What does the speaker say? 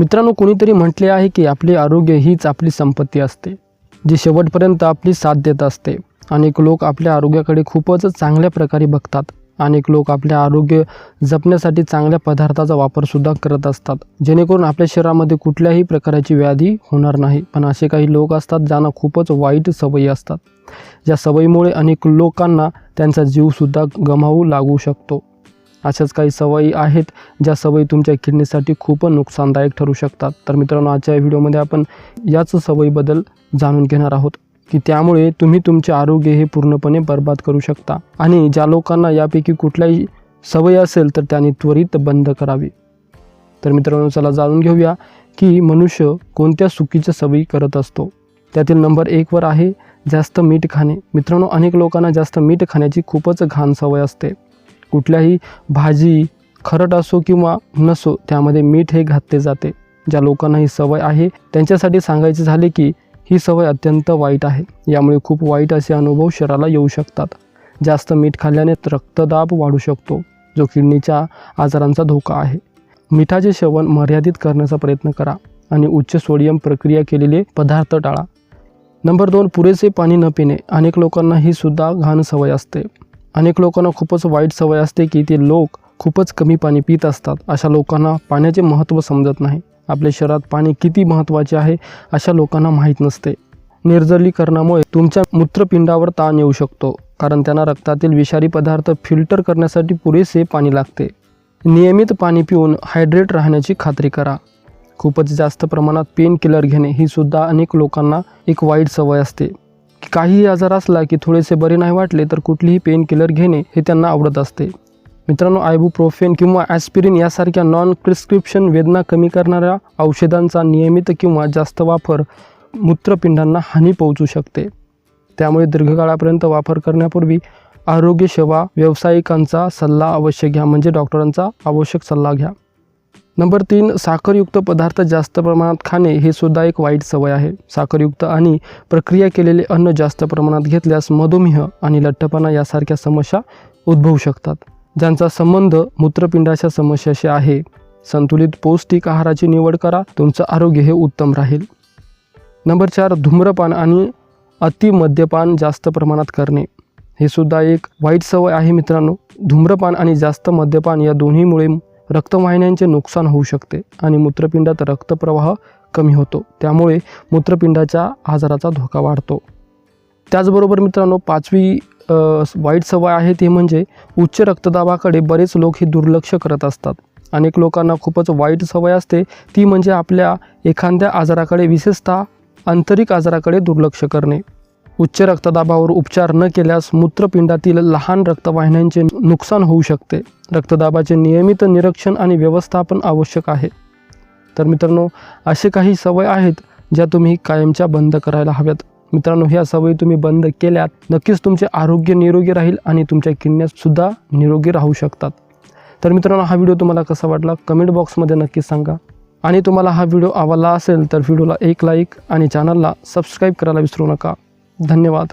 मित्रांनो कोणीतरी म्हटले आहे की आपले आरोग्य हीच आपली संपत्ती असते जी शेवटपर्यंत आपली साथ देत असते. अनेक लोक आपल्या आरोग्याकडे खूपच चांगल्या प्रकारे बघतात. अनेक लोक आपले आरोग्य जपण्यासाठी चांगल्या पदार्थाचा वापरसुद्धा करत असतात. जेणेकरून आपल्या शरीरामध्ये कुठल्याही प्रकारची व्याधी होणार नाही. पण असे काही लोक असतात ज्यांना खूपच वाईट सवयी असतात. ज्या सवयीमुळे अनेक लोकांना त्यांचा जीवसुद्धा गमावू लागू शकतो. अशाच काही सवयी आहेत ज्या सवयी तुमच्या किडनीसाठी खूप नुकसानदायक ठरू शकतात. तर मित्रांनो आजच्या व्हिडिओमध्ये आपण याच सवयीबद्दल जाणून घेणार आहोत की त्यामुळे तुम्ही तुमचे आरोग्य हे पूर्णपणे बर्बाद करू शकता. आणि ज्या लोकांना यापैकी कुठल्याही सवय असेल तर त्यांनी त्वरित बंद करावी. तर मित्रांनो चला जाणून घेऊया की मनुष्य कोणत्या चुकीच्या सवयी करत असतो. त्यातील नंबर एकवर आहे जास्त मीठ खाणे. मित्रांनो अनेक लोकांना जास्त मीठ खाण्याची खूपच घाण सवय असते. कुठल्याही भाजी खरट असो किंवा नसो त्यामध्ये मीठ हे घातले जाते ज्या लोकांना ही सवय आहे. त्यांच्यासाठी सांगायचे झाले की ही सवय अत्यंत वाईट आहे. यामुळे खूप वाईट असे अनुभव शरीराला येऊ शकतात. जास्त मीठ खाल्ल्याने रक्तदाब वाढू शकतो जो किडनीच्या आजारांचा धोका आहे. मिठाचे सेवन मर्यादित करण्याचा प्रयत्न करा आणि उच्च सोडियम प्रक्रिया केलेले पदार्थ टाळा. नंबर दोन पुरेसे पाणी न पिणे. अनेक लोकांना ही सुद्धा घाण सवय असते. अनेक लोकांना खूपच वाईट सवय असते की ते लोक खूपच कमी पाणी पित असतात. अशा लोकांना पाण्याचे महत्त्व समजत नाही. आपल्या शरीरात पाणी किती महत्त्वाचे आहे अशा लोकांना माहीत नसते. निर्जलीकरणामुळे तुमच्या मूत्रपिंडावर ताण येऊ शकतो कारण त्यांना रक्तातील विषारी पदार्थ फिल्टर करण्यासाठी पुरेसे पाणी लागते. नियमित पाणी पिऊन हायड्रेट राहण्याची खात्री करा. खूपच जास्त प्रमाणात पेन किलर घेणे ही सुद्धा अनेक लोकांना एक वाईट सवय असते. काहीही आजार असला की थोडेसे बरे नाही वाटले तर कुठलीही पेन किलर घेणे हे त्यांना आवडत असते. मित्रांनो आयबुप्रोफेन किंवा ॲस्पिरिन यासारख्या नॉन प्रिस्क्रिप्शन वेदना कमी करणाऱ्या औषधांचा नियमित किंवा जास्त वापर मूत्रपिंडांना हानी पोहोचू शकते. त्यामुळे दीर्घकाळापर्यंत वापर करण्यापूर्वी आरोग्य सेवा व्यावसायिकांचा सल्ला अवश्य घ्या म्हणजे डॉक्टरांचा आवश्यक सल्ला घ्या. नंबर तीन साखरयुक्त पदार्थ जास्त प्रमाणात खाणे हे सुद्धा एक वाईट सवय आहे. साखरयुक्त आणि प्रक्रिया केलेले अन्न जास्त प्रमाणात घेतल्यास मधुमेह आणि लठ्ठपणा यासारख्या समस्या उद्भवू शकतात. ज्यांचा संबंध मूत्रपिंडाच्या समस्याशी आहे. संतुलित पौष्टिक आहाराची निवड करा. तुमचं आरोग्य हे उत्तम राहील. नंबर चार धूम्रपान आणि अति मद्यपान जास्त प्रमाणात करणे. हे सुद्धा एक वाईट सवय आहे मित्रांनो. धूम्रपान आणि जास्त मद्यपान या दोन्हीमुळे रक्तवाहिन्यांचे नुकसान होऊ शकते आणि मूत्रपिंडात रक्तप्रवाह कमी होतो. त्यामुळे मूत्रपिंडाच्या आजाराचा धोका वाढतो. त्याचबरोबर मित्रांनो पाचवी वाईट सवय आहे ती म्हणजे उच्च रक्तदाबाकडे बरेच लोक हे दुर्लक्ष करत असतात. अनेक लोकांना खूपच वाईट सवय असते. ती म्हणजे आपल्या एखाद्या आजाराकडे विशेषतः आंतरिक आजाराकडे दुर्लक्ष करणे. उच्च रक्तदाबावर उपचार न केल्यास मूत्रपिंडातील लहान रक्तवाहिन्यांचे नुकसान होऊ शकते. रक्तदाबाचे नियमित निरीक्षण आणि व्यवस्थापन आवश्यक आहे. तर मित्रांनो असे काही सवय आहेत ज्या तुम्ही कायमच्या बंद करायला हव्यात. मित्रांनो ह्या सवयी तुम्ही बंद केल्यात नक्कीच तुमचे आरोग्य निरोगी राहील आणि तुमच्या किडण्यासुद्धा निरोगी राहू शकतात. तर मित्रांनो हा व्हिडिओ तुम्हाला कसा वाटला कमेंट बॉक्समध्ये नक्की सांगा. आणि तुम्हाला हा व्हिडिओ आवडला असेल तर व्हिडिओला एक लाईक आणि चॅनलला सबस्क्राईब करायला विसरू नका. धन्यवाद.